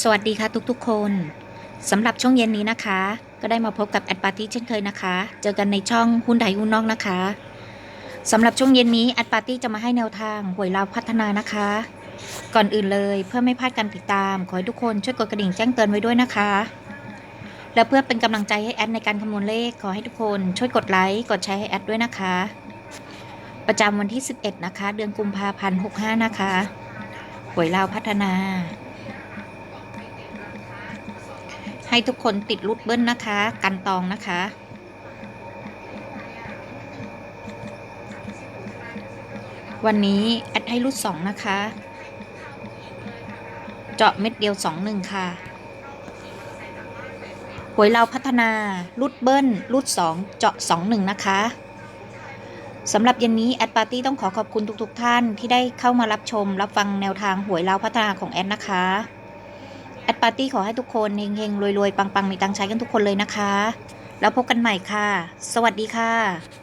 สวัสดีค่ะทุกๆ คนสำหรับช่วงเย็นนี้นะคะ ก็ได้มาพบกับแอดปาร์ตี้เช่นเคยนะคะ เจอกันในช่องหุ้นไทยหุ้นนอกนะคะสำหรับช่วงเย็นนี้แอดปาร์ตี้จะมาให้แนวทางหวยเราวพัฒนานะคะ ก่อนอื่นเลยเพื่อไม่พลาดการติดตาม ขอให้ทุกคนช่วยกดกระดิ่งแจ้งเตือนไว้ด้วยนะคะ และเพื่อเป็นกำลังใจให้แอดในการคำนวณเลข ขอให้ทุกคนช่วยกดไลค์กดแชร์ให้แอดด้วยนะคะ ประจำวันที่ 11 นะคะ เดือนกุมภาพันธ์65นะคะหวยเราวพัฒนา ให้ทุกคนติดรุดเบิ้ลนะคะ กันตองนะคะ วันนี้แอดให้รุดสองนะคะ เจาะเม็ดเดียวสองหนึ่งค่ะหวยเราพัฒนารุดเบิ้ลรุดสองเจาะสองหนึ่งนะคะสำหรับเย็นนี้แอดปาร์ตี้ต้องขอขอบคุณทุกๆทท่านที่ได้เข้ามารับชม รับฟังแนวทางหวยเราพัฒนาของแอดนะคะ ดปาร์ตี้ขอให้ทุกคนเฮงๆรวยๆ ปังๆ มีตังใช้กันทุกคนเลยนะคะ แล้วพบกันใหม่ค่ะ สวัสดีค่ะ